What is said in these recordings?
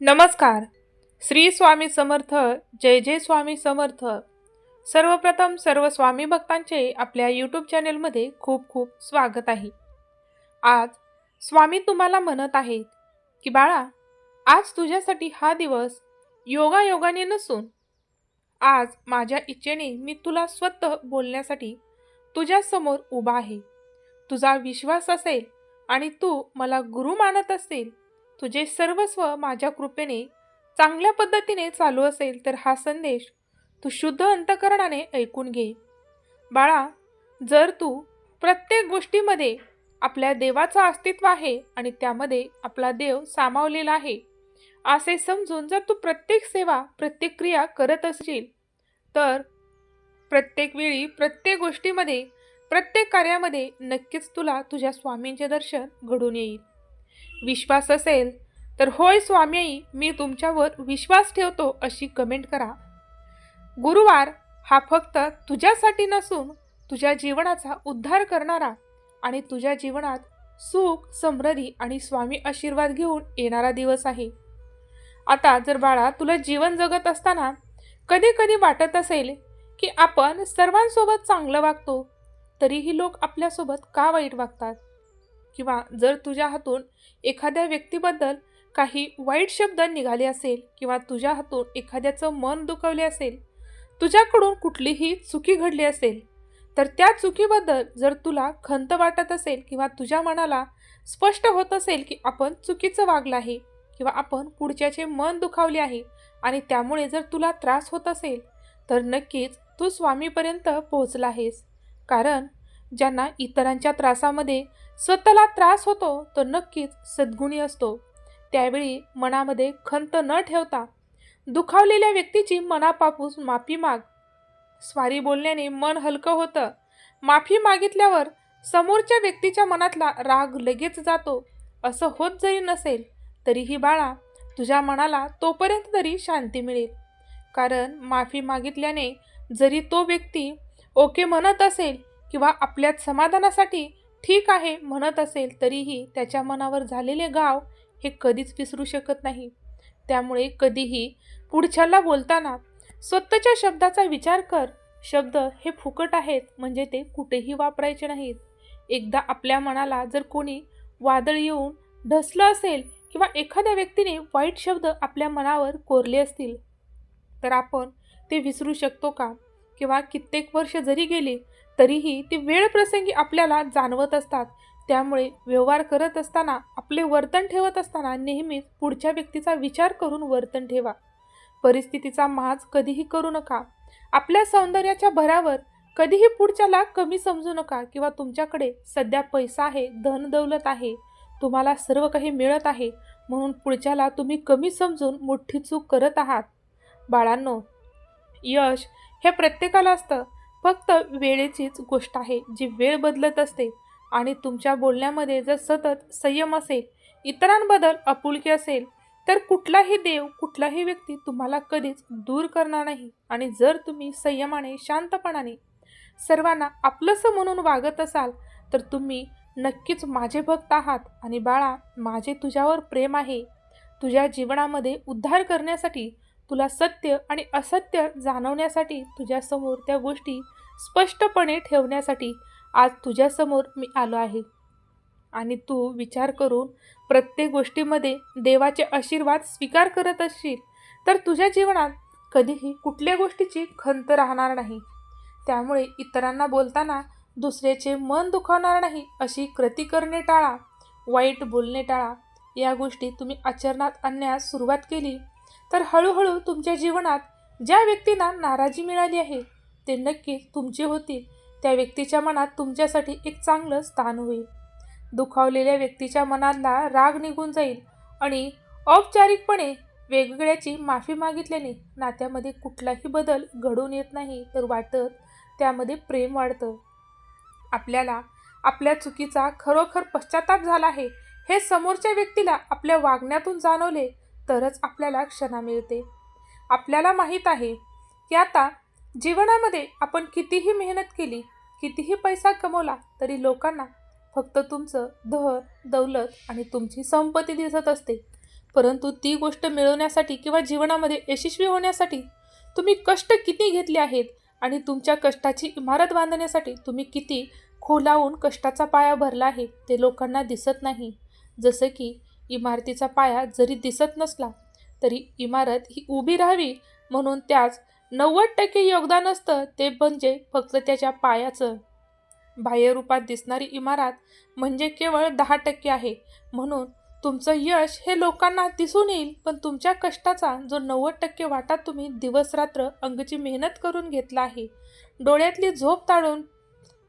नमस्कार. श्री स्वामी समर्थ जय जय स्वामी समर्थ. सर्वप्रथम सर्व स्वामी भक्तांचे आपल्या यूट्यूब चॅनेलमध्ये खूप खूप स्वागत आहे. आज स्वामी तुम्हाला म्हणत आहेत की बाळा आज तुझ्यासाठी हा दिवस योगायोगाने नसून आज माझ्या इच्छेने मी तुला स्वतः बोलण्यासाठी तुझ्यासमोर उभा आहे. तुझा विश्वास असेल आणि तू मला गुरु मानत असेल तुझे सर्वस्व माझ्या कृपेने चांगल्या पद्धतीने चालू असेल तर हा संदेश तू शुद्ध अंतकरणाने ऐकून घे. बाळा जर तू प्रत्येक गोष्टीमध्ये आपल्या देवाचं अस्तित्व आहे आणि त्यामध्ये आपला देव सामावलेला आहे असे समजून जर तू प्रत्येक सेवा प्रत्येक क्रिया करत असशील तर प्रत्येक वेळी प्रत्येक गोष्टीमध्ये प्रत्येक कार्यामध्ये नक्कीच तुला तुझ्या स्वामींचे दर्शन घडून येईल. विश्वास असेल तर होय स्वामी मी तुमच्यावर विश्वास ठेवतो अशी कमेंट करा. गुरुवार हा फक्त तुझ्यासाठी नसून तुझ्या जीवनाचा उद्धार करणारा आणि तुझ्या जीवनात सुख समृद्धी आणि स्वामी आशीर्वाद घेऊन येणारा दिवस आहे. आता जर बाळा तुला जीवन जगत असताना कधी कधी वाटत असेल की आपण सर्वांसोबत चांगलं वागतो तरीही लोक आपल्यासोबत का वाईट वागतात? किंवा जर तुझ्या हातून एखाद्या व्यक्तीबद्दल काही वाईट शब्द निघाले असेल किंवा तुझ्या हातून एखाद्याचं मन दुखवले असेल तुझ्याकडून कुठलीही चुकी घडली असेल तर त्या चुकीबद्दल जर तुला खंत वाटत असेल किंवा तुझ्या मनाला स्पष्ट होत असेल की आपण चुकीचं वागलं आहे किंवा आपण पुढच्याचे मन दुखावले आहे आणि त्यामुळे जर तुला त्रास होत असेल तर नक्कीच तू स्वामीपर्यंत पोहोचला आहेस. कारण ज्यांना इतरांच्या त्रासामध्ये स्वतःला त्रास होतो तो नक्कीच सद्गुणी असतो. त्यावेळी मनामध्ये खंत न ठेवता दुखावलेल्या व्यक्तीची मनापापूस माफी माग. स्वारी बोलण्याने मन हलकं होतं. माफी मागितल्यावर समोरच्या व्यक्तीच्या मनातला राग लगेच जातो. असं होत जरी नसेल तरीही बाळा तुझ्या मनाला तोपर्यंत तरी शांती मिळेल. कारण माफी मागितल्याने जरी तो व्यक्ती ओके म्हणत असेल किंवा आपल्यात समाधानासाठी ठीक आहे म्हणत असेल तरीही त्याच्या मनावर झालेले गाव हे कधीच विसरू शकत नाही. त्यामुळे कधीही पुढच्याला बोलताना स्वतःच्या शब्दाचा विचार कर. शब्द हे फुकट आहेत म्हणजे ते कुठेही वापरायचे नाहीत. एकदा आपल्या मनाला जर कोणी वादळ येऊन ढसलं असेल किंवा एखाद्या व्यक्तीने वाईट शब्द आपल्या मनावर कोरले असतील तर आपण ते विसरू शकतो का? किंवा कित्येक वर्ष जरी गेली तरीही ती वेळ प्रसंगी आपल्याला जाणवत असतात. त्यामुळे व्यवहार करत असताना आपले वर्तन ठेवत असताना नेहमीच पुढच्या व्यक्तीचा विचार करून वर्तन ठेवा. परिस्थितीचा माज कधीही करू नका. आपल्या सौंदर्याच्या भरावर कधीही पुढच्याला कमी समजू नका किंवा तुमच्याकडे सध्या पैसा आहे धन दौलत आहे तुम्हाला सर्व काही मिळत आहे म्हणून पुढच्याला तुम्ही कमी समजून मोठी चूक करत आहात. बाळांनो यश हे प्रत्येकाला असतं. फक्त वेळेचीच गोष्ट आहे जी वेळ बदलत असते. आणि तुमच्या बोलण्यामध्ये जर सतत संयम असेल इतरांबद्दल आपुलकी असेल तर कुठलाही देव कुठलाही व्यक्ती तुम्हाला कधीच दूर करणार नाही. आणि जर तुम्ही संयमाने शांतपणाने सर्वांना आपलंसं म्हणून वागत असाल तर तुम्ही नक्कीच माझे भक्त आहात. आणि बाळा माझे तुझ्यावर प्रेम आहे. तुझ्या जीवनामध्ये उद्धार करण्यासाठी तुला सत्य आणि असत्य जाणवण्यासाठी तुझ्यासमोर त्या गोष्टी स्पष्टपणे ठेवण्यासाठी आज तुझ्यासमोर मी आलो आहे. आणि तू विचार करून प्रत्येक गोष्टीमध्ये देवाचे आशीर्वाद स्वीकार करत असशील तर तुझ्या जीवनात कधीही कुठल्या गोष्टीची खंत राहणार नाही. त्यामुळे इतरांना बोलताना दुसऱ्याचे मन दुखावणार नाही अशी कृती करणे टाळा वाईट बोलणे टाळा. या गोष्टी तुम्ही आचरणात आणण्यास सुरुवात केली तर हळूहळू तुमच्या जीवनात ज्या व्यक्तींना नाराजी मिळाली आहे ते नक्कीच तुमचे होतील. त्या व्यक्तीच्या मनात तुमच्यासाठी एक चांगलं स्थान होईल. दुखावलेल्या व्यक्तीच्या मनातला राग निघून जाईल आणि औपचारिकपणे वेगवेगळ्याची माफी मागितल्याने नात्यामध्ये कुठलाही बदल घडून येत नाही तर वाटत त्यामध्ये प्रेम वाढतं. आपल्याला आपल्या चुकीचा खरोखर पश्चाताप झाला आहे हे समोरच्या व्यक्तीला आपल्या वागण्यातून जाणवले तरच आपल्याला क्षणा मिळते. आपल्याला माहीत आहे की आता जीवनामध्ये आपण कितीही मेहनत केली कितीही पैसा कमवला तरी लोकांना फक्त तुमचं धर दौलत आणि तुमची संपत्ती दिसत असते. परंतु ती गोष्ट मिळवण्यासाठी किंवा जीवनामध्ये यशस्वी होण्यासाठी तुम्ही कष्ट किती घेतले आहेत आणि तुमच्या कष्टाची इमारत बांधण्यासाठी तुम्ही किती खोलावून कष्टाचा पाया भरला आहे ते लोकांना दिसत नाही. जसं की इमारतीचा पाया जरी दिसत नसला तरी इमारत ही उभी राहावी म्हणून त्याच नव्वद टक्के योगदान असतं ते म्हणजे फक्त त्याच्या पायाचं. बाह्यरूपात दिसणारी इमारत म्हणजे केवळ दहा टक्के आहे. म्हणून तुमचं यश हे लोकांना दिसून येईल पण तुमच्या कष्टाचा जो नव्वद टक्के वाटा तुम्ही दिवसरात्र अंगची मेहनत करून घेतला आहे डोळ्यातली झोप ताळून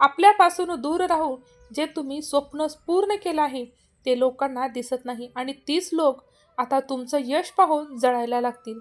आपल्यापासून दूर राहून जे तुम्ही स्वप्न पूर्ण केलं आहे ते लोकांना दिसत नाही आणि तीच लोक आता तुमचं यश पाहून जळायला लागतील.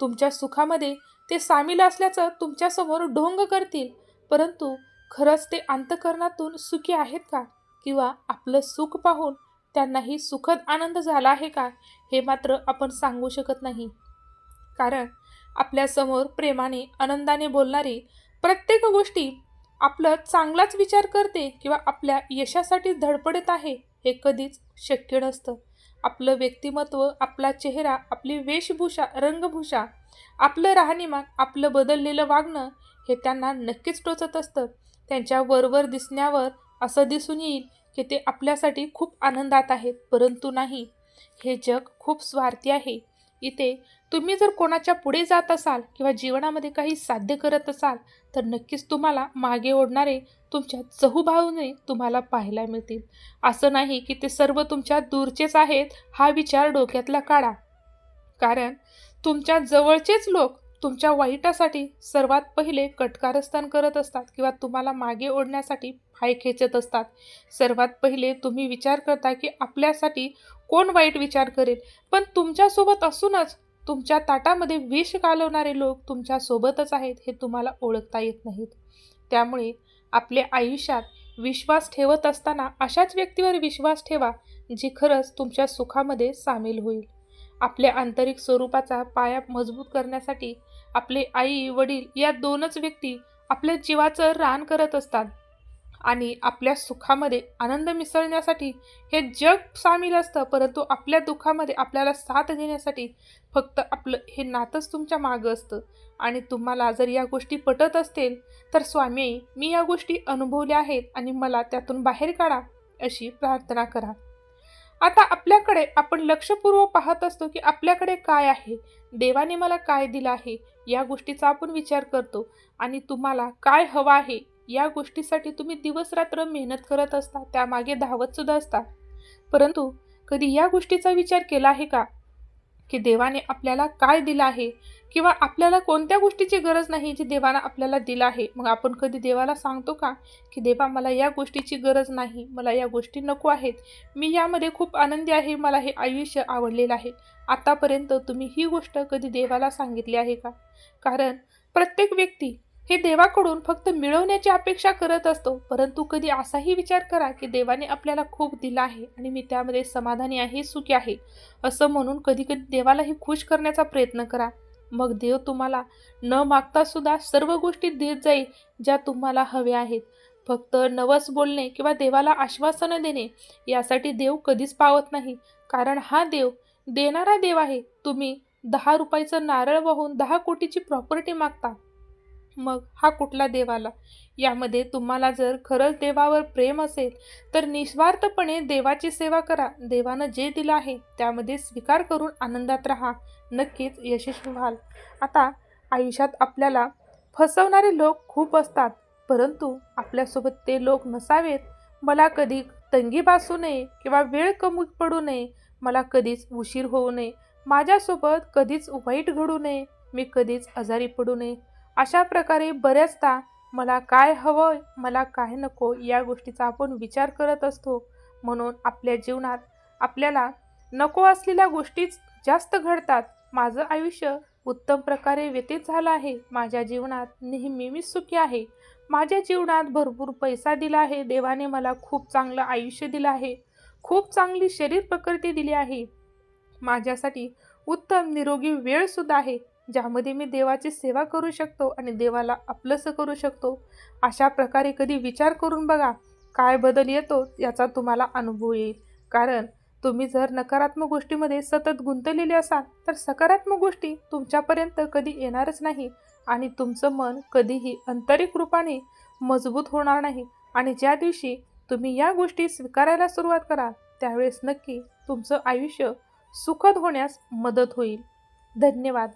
तुमच्या सुखामध्ये ते सामील असल्याचं तुमच्यासमोर ढोंग करतील. परंतु खरंच ते अंतकरणातून सुखी आहेत का? किंवा आपलं सुख पाहून त्यांनाही सुखद आनंद झाला आहे का? हे मात्र आपण सांगू शकत नाही. कारण आपल्यासमोर प्रेमाने आनंदाने बोलणारी प्रत्येक गोष्टी आपलं चांगलाच विचार करते किंवा आपल्या यशासाठी धडपडत आहे हे कधीच शक्य नसतं. आपलं व्यक्तिमत्व आपला चेहरा आपली वेशभूषा रंगभूषा आपलं राहणीमान आपलं बदललेलं वागणं हे त्यांना नक्कीच टोचत असतं. त्यांच्या वरवर दिसण्यावर असं दिसून येईल की ते आपल्यासाठी खूप आनंदात आहेत परंतु नाही. हे जग खूप स्वार्थी आहे. इथे तुम्ही जर कोणाच्या पुढे जात असाल किंवा जीवनामध्ये काही साध्य करत असाल तर नक्कीच तुम्हाला मागे ओढणारे तुमच्या चहूभावने तुम्हाला पाहायला मिळतील. असं नाही की ते सर्व तुमच्या दूरचेच आहेत हा विचार डोक्यातला काढा. कारण तुमच्या जवळचेच लोक तुमच्या वाईटासाठी सर्वात पहिले कटकारस्थान करत असतात किंवा तुम्हाला मागे ओढण्यासाठी पाय खेचत असतात. सर्वात पहिले तुम्ही विचार करता की आपल्यासाठी कोण वाईट विचार करेल? पण तुमच्यासोबत असूनच तुमच्या ताटामध्ये विष घालवणारे लोक तुमच्यासोबतच आहेत हे तुम्हाला ओळखता येत नाहीत. त्यामुळे आपल्या आयुष्यात विश्वास ठेवत असताना अशाच व्यक्तीवर विश्वास ठेवा जी खरंच तुमच्या सुखामध्ये सामील होईल. आपल्या आंतरिक स्वरूपाचा पाया मजबूत करण्यासाठी आपले आई वडील या दोनच व्यक्ती आपल्या जीवाचं रान करत असतात. आणि आपल्या सुखामध्ये आनंद मिसळण्यासाठी हे जग सामील असतं परंतु आपल्या दुःखामध्ये आपल्याला साथ देण्यासाठी फक्त आपलं हे नातंच तुमच्या मागं असतं. आणि तुम्हाला जर या गोष्टी पटत असतील तर स्वामी मी या गोष्टी अनुभवल्या आहेत आणि मला त्यातून बाहेर काढा अशी प्रार्थना करा. आता आपल्याकडे आपण लक्षपूर्वक पाहत असतो की आपल्याकडे काय आहे देवाने मला काय दिलं आहे या गोष्टीचा आपण विचार करतो आणि तुम्हाला काय हवं आहे या गोष्टीसाठी तुम्ही दिवसरात्र मेहनत करत असता त्यामागे धावत सुद्धा असता. परंतु कधी या गोष्टीचा विचार केला आहे का? की देवाने आपल्याला काय दिलं आहे? किंवा आपल्याला कोणत्या गोष्टीची गरज नाही जी देवानं आपल्याला दिलं आहे? मग आपण कधी देवाला सांगतो का? की देवा मला या गोष्टीची गरज नाही मला या गोष्टी नको आहेत. मी यामध्ये खूप आनंदी आहे मला हे आयुष्य आवडलेलं आहे. आतापर्यंत तुम्ही ही गोष्ट कधी देवाला सांगितली आहे का? कारण प्रत्येक व्यक्ती हे देवाकडून फक्त मिळवण्याची अपेक्षा करत असतो. परंतु कधी असाही विचार करा की देवाने आपल्याला खूप दिला आहे आणि मी त्यामध्ये समाधानी आहे सुखी आहे असं म्हणून कधी कधी देवालाही खुश करण्याचा प्रयत्न करा. मग देव तुम्हाला न मागता सुद्धा सर्व गोष्टी देत जाईल ज्या तुम्हाला हव्या आहेत. फक्त नवस बोलणे किंवा देवाला आश्वासनं देणे यासाठी देव कधीच पावत नाही. कारण हा देव देणारा देव आहे. तुम्ही दहा रुपयाचं नारळ वाहून दहा कोटीची प्रॉपर्टी मागता. मग हा कुठला देव आला? यामध्ये तुम्हाला जर खरंच देवावर प्रेम असेल तर निस्वार्थपणे देवाची सेवा करा. देवानं जे दिलं आहे त्यामध्ये स्वीकार करून आनंदात राहा. नक्कीच यशस्वी व्हाल. आता आयुष्यात आपल्याला फसवणारे लोक खूप असतात परंतु आपल्यासोबत ते लोक नसावेत. मला कधी तंगी भासू नये किंवा वेळ कमी पडू नये मला कधीच उशीर होऊ नये. माझ्यासोबत कधीच वाईट घडू नये मी कधीच आजारी पडू नये. अशा प्रकारे बऱ्याचदा मला काय हवं मला काय नको या गोष्टीचा आपण विचार करत असतो. म्हणून आपल्या जीवनात आपल्याला नको असलेल्या गोष्टीच जास्त घडतात. माझं आयुष्य उत्तम प्रकारे व्यतीत झालं आहे. माझ्या जीवनात नेहमी मी सुखी आहे. माझ्या जीवनात भरपूर पैसा दिला आहे. देवाने मला खूप चांगलं आयुष्य दिलं आहे. खूप चांगली शरीर प्रकृती दिली आहे. माझ्यासाठी उत्तम निरोगी वेळसुद्धा आहे. ज्यामध्ये मी देवाची सेवा करू शकतो आणि देवाला आपलंसं करू शकतो. अशा प्रकारे कधी विचार करून बघा काय बदल येतो याचा तुम्हाला अनुभव येईल. कारण तुम्ही जर नकारात्मक गोष्टीमध्ये सतत गुंतलेले असाल तर सकारात्मक गोष्टी तुमच्यापर्यंत कधी येणारच नाही आणि तुमचं मन कधीही आंतरिक रूपाने मजबूत होणार नाही. आणि ज्या दिवशी तुम्ही या गोष्टी स्वीकारायला सुरुवात कराल त्यावेळेस नक्की तुमचं आयुष्य सुखद होण्यास मदत होईल. धन्यवाद.